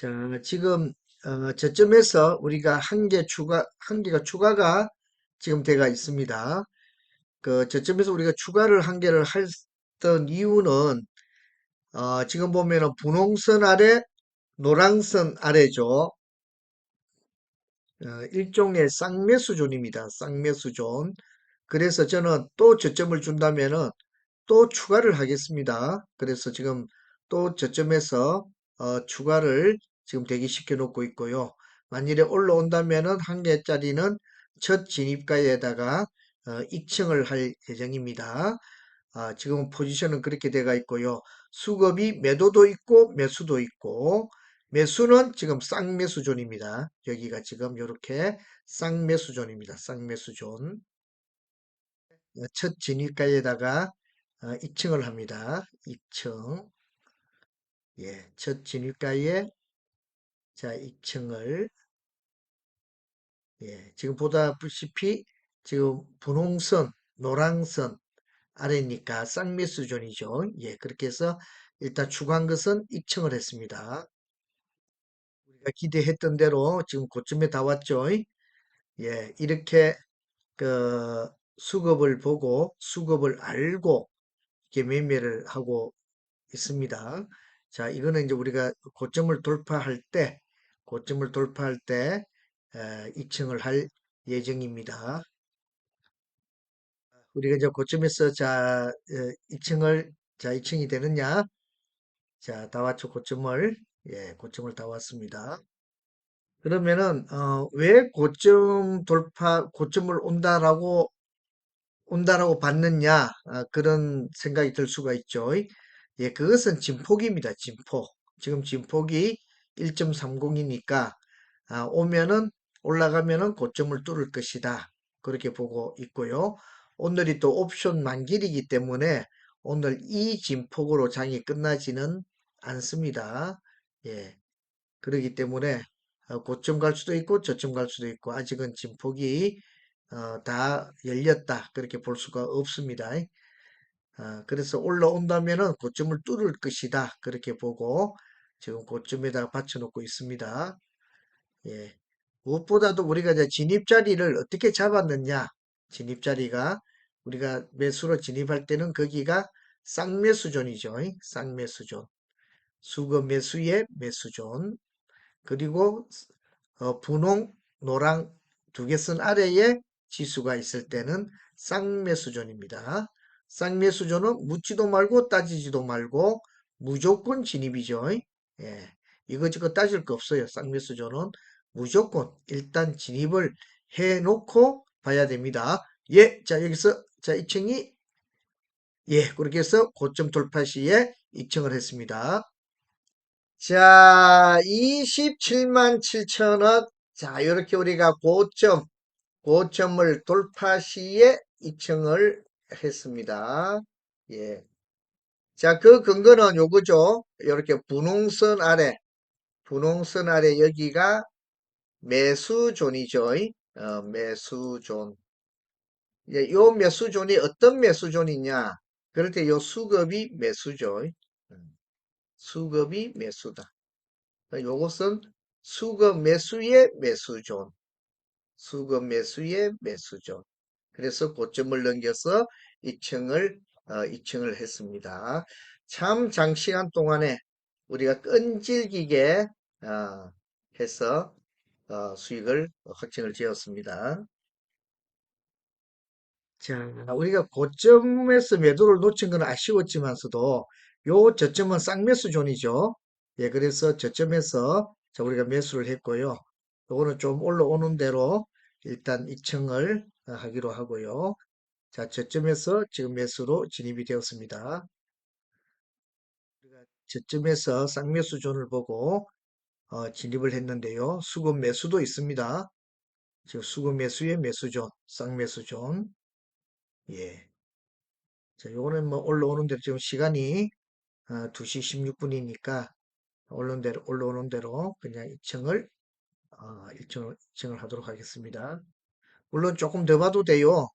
자, 지금 어, 저점에서 우리가 한 개 추가, 한 개가 추가가 지금 돼가 있습니다. 그 저점에서 우리가 추가를 한 개를 했던 이유는 어, 지금 보면은 분홍선 아래, 노랑선 아래죠. 어, 일종의 쌍매 수존입니다. 쌍매 수존. 그래서 저는 또 저점을 준다면은 또 추가를 하겠습니다. 그래서 지금 또 저점에서 어, 추가를 지금 대기시켜 놓고 있고요. 만일에 올라온다면은 한 개짜리는 첫 진입가에다가 어, 입층을 할 예정입니다. 아, 지금 포지션은 그렇게 돼가 있고요. 수급이 매도도 있고 매수도 있고 매수는 지금 쌍매수존입니다. 여기가 지금 이렇게 쌍매수존입니다. 쌍매수존. 어, 첫 진입가에다가 어, 입층을 합니다. 입층. 예, 첫 진입가에 자, 입층을 예, 지금 보다시피 지금 분홍선, 노랑선 아래니까 쌍매수존이죠. 예, 그렇게 해서 일단 추가한 것은 입층을 했습니다. 우리가 기대했던 대로 지금 고점에 다 왔죠. 예, 이렇게 그 수급을 보고 수급을 알고 이렇게 매매를 하고 있습니다. 자, 이거는 이제 우리가 고점을 돌파할 때, 고점을 돌파할 때 에, 입층을 할 예정입니다. 우리가 이제 고점에서 자, 어, 입층을 자, 입층이 되느냐? 자, 다 왔죠, 고점을. 예, 고점을 다 왔습니다. 그러면은 어, 왜 고점 돌파, 고점을 온다라고 온다라고 봤느냐? 아, 그런 생각이 들 수가 있죠. 예, 그것은 진폭입니다. 진폭. 지금 진폭이 1.30이니까 아, 오면은 올라가면은 고점을 뚫을 것이다. 그렇게 보고 있고요. 오늘이 또 옵션 만길이기 때문에 오늘 이 진폭으로 장이 끝나지는 않습니다. 예. 그렇기 때문에 어, 고점 갈 수도 있고 저점 갈 수도 있고 아직은 진폭이 어, 다 열렸다. 그렇게 볼 수가 없습니다. 아, 그래서 올라온다면은 고점을 뚫을 것이다. 그렇게 보고 지금 고점에다가 받쳐놓고 있습니다. 예. 무엇보다도 우리가 이제 진입자리를 어떻게 잡았느냐. 진입자리가 우리가 매수로 진입할 때는 거기가 쌍매수존이죠. 쌍매수존. 수급 매수의 매수존. 그리고 어, 분홍, 노랑 두 개 쓴 아래에 지수가 있을 때는 쌍매수존입니다. 쌍매수존은 묻지도 말고 따지지도 말고 무조건 진입이죠. 예. 이거저거 따질 거 없어요. 쌍매수존은 무조건 일단 진입을 해 놓고 봐야 됩니다. 예. 자, 여기서 자, 2층이 예, 그렇게 해서 고점 돌파 시에 2층을 했습니다. 자, 27만 7천원. 자, 이렇게 우리가 고점, 고점을 돌파 시에 2층을 했습니다. 예. 자, 그 근거는 요거죠. 이렇게 분홍선 아래, 분홍선 아래 여기가 매수존이죠. 어, 매수존. 예, 요 매수존이 어떤 매수존이냐? 그럴 때 요 수급이 매수죠. 음, 수급이 매수다. 요것은 수급 매수의 매수존. 수급 매수의 매수존. 그래서 고점을 넘겨서 2층을 어, 2층을 했습니다. 참 장시간 동안에 우리가 끈질기게 어, 해서 어, 수익을 확정을 지었습니다. 자, 우리가 고점에서 매도를 놓친 건 아쉬웠지만서도 요 저점은 쌍매수 존이죠. 예, 그래서 저점에서 자, 우리가 매수를 했고요. 요거는 좀 올라오는 대로 일단 2층을 하기로 하고요. 자, 저점에서 지금 매수로 진입이 되었습니다. 우리가 저점에서 쌍매수 존을 보고 어, 진입을 했는데요. 수급 매수도 있습니다. 지금 수급 매수의 매수존, 쌍매수존. 예. 자, 요거는 뭐 올라오는 대로 지금 시간이 어, 2시 16분이니까 올라오는 대로, 올라오는 대로 그냥 2층을 어, 1층을, 2층을 하도록 하겠습니다. 물론 조금 더 봐도 돼요.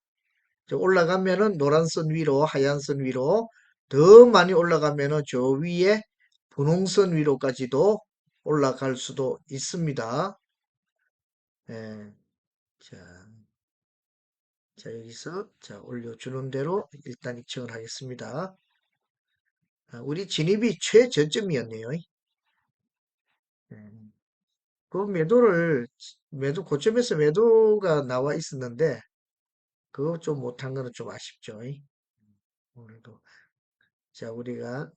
올라가면은 노란 선 위로, 하얀 선 위로 더 많이 올라가면은 저 위에 분홍선 위로까지도 올라갈 수도 있습니다. 예, 자, 자, 여기서, 자, 올려주는 대로 일단 입증을 하겠습니다. 아, 우리 진입이 최저점이었네요. 예. 그 매도를, 매도, 고점에서 매도가 나와 있었는데, 그거 좀 못한 거는 좀 아쉽죠. 오늘도. 자, 우리가,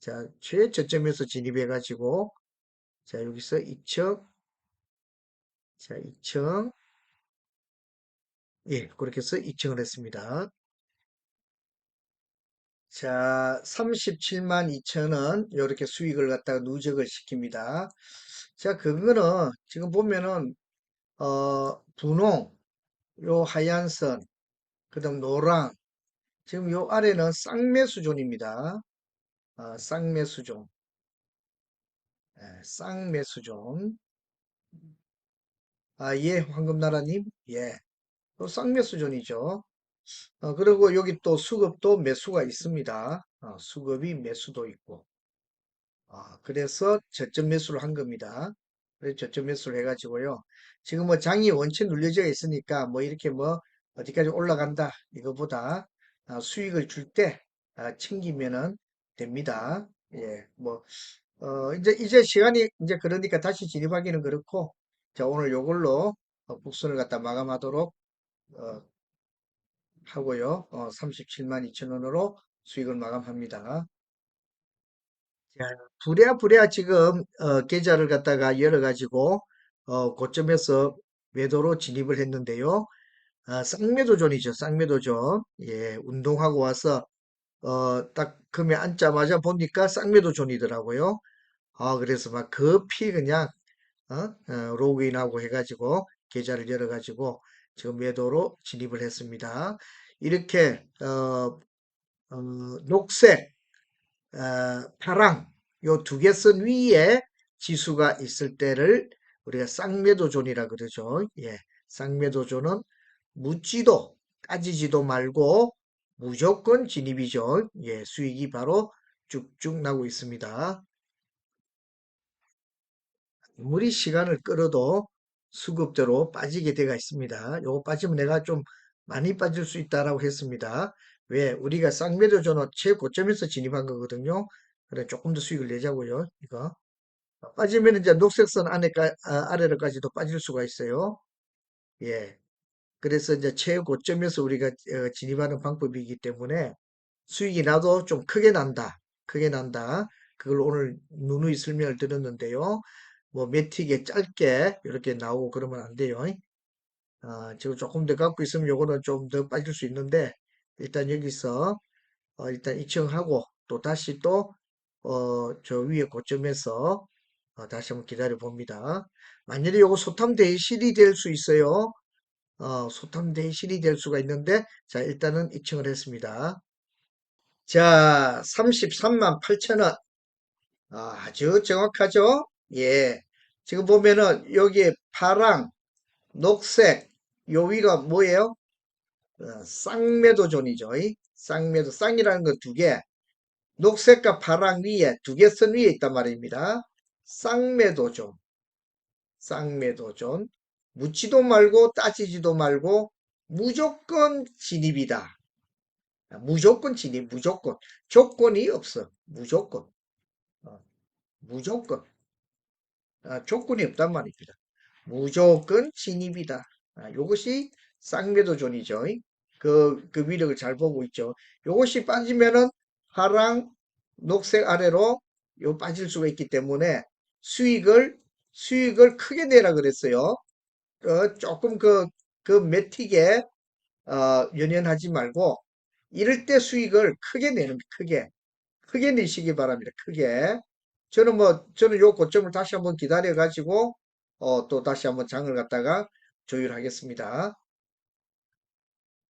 자, 최저점에서 진입해 가지고, 자, 여기서 2층, 자, 2층, 예, 그렇게 해서 2층을 했습니다. 자, 37만 2천원, 이렇게 수익을 갖다가 누적을 시킵니다. 자, 그거는 지금 보면은, 어, 분홍, 요 하얀 선, 그 다음 노랑, 지금 요 아래는 쌍매 수 존입니다. 아, 쌍매 수 존. 예, 쌍매 수 존. 아, 예, 황금나라님. 예. 또 쌍매수 존이죠. 어, 그리고 여기 또 수급도 매수가 있습니다. 어, 수급이 매수도 있고. 아, 그래서 저점 매수를 한 겁니다. 그래서 저점 매수를 해가지고요. 지금 뭐 장이 원체 눌려져 있으니까 뭐 이렇게 뭐 어디까지 올라간다 이거보다 아, 수익을 줄때 아, 챙기면은 됩니다. 예, 뭐 어, 이제 이제 시간이 이제 그러니까 다시 진입하기는 그렇고 자 오늘 요걸로 어, 북선을 갖다 마감하도록 어, 하고요. 어, 37만 2천 원으로 수익을 마감합니다. 자, 부랴부랴 지금 어, 계좌를 갖다가 열어가지고 어, 고점에서 매도로 진입을 했는데요. 아, 쌍매도존이죠. 쌍매도존. 예, 운동하고 와서 어, 딱 금에 앉자마자 보니까 쌍매도존이더라고요. 아, 그래서 막 급히 그냥 어? 어, 로그인하고 해가지고 계좌를 열어가지고 지금 매도로 진입을 했습니다. 이렇게 어, 어, 녹색 어, 파랑 요 두 개 선 위에 지수가 있을 때를 우리가 쌍매도존이라 그러죠. 예, 쌍매도존은 묻지도 따지지도 말고 무조건 진입이죠. 예, 수익이 바로 쭉쭉 나고 있습니다. 아무리 시간을 끌어도 수급대로 빠지게 되어 있습니다. 요거 빠지면 내가 좀 많이 빠질 수 있다라고 했습니다. 왜? 우리가 쌍매도 전원 최고점에서 진입한 거거든요. 그래 조금 더 수익을 내자고요. 이거 빠지면 이제 녹색선 안에까 아, 아래로까지도 빠질 수가 있어요. 예. 그래서 이제 최고점에서 우리가 어, 진입하는 방법이기 때문에 수익이 나도 좀 크게 난다. 크게 난다. 그걸 오늘 누누이 설명을 드렸는데요. 뭐 매틱에 짧게 이렇게 나오고 그러면 안 돼요. 아, 지금 조금 더 갖고 있으면 요거는 좀 더 빠질 수 있는데 일단 여기서 어, 일단 이청하고 또 다시 또 어, 저 위에 고점에서 어, 다시 한번 기다려 봅니다. 만약에 요거 소탐 대실이 될 수 있어요. 어, 소탐 대실이 될 수가 있는데 자 일단은 이청을 했습니다. 자 33만 8천원 아, 아주 정확하죠? 예. 지금 보면은 여기 파랑, 녹색, 요 위가 뭐예요? 어, 쌍매도존이죠. 이? 쌍매도, 쌍이라는 건 두 개. 녹색과 파랑 위에, 두 개 선 위에 있단 말입니다. 쌍매도존. 쌍매도존. 묻지도 말고 따지지도 말고 무조건 진입이다. 무조건 진입, 무조건. 조건이 없어. 무조건. 어, 무조건. 아, 조건이 없단 말입니다. 무조건 진입이다. 아, 요것이 쌍매도존이죠. 그, 그 위력을 잘 보고 있죠. 요것이 빠지면은 파랑, 녹색 아래로 요 빠질 수가 있기 때문에 수익을, 수익을 크게 내라 그랬어요. 어, 조금 그, 그 매틱에, 어, 연연하지 말고 이럴 때 수익을 크게 내는, 크게. 크게 내시기 바랍니다. 크게. 저는 뭐, 저는 요 고점을 다시 한번 기다려 가지고, 어, 또 다시 한번 장을 갖다가 조율하겠습니다.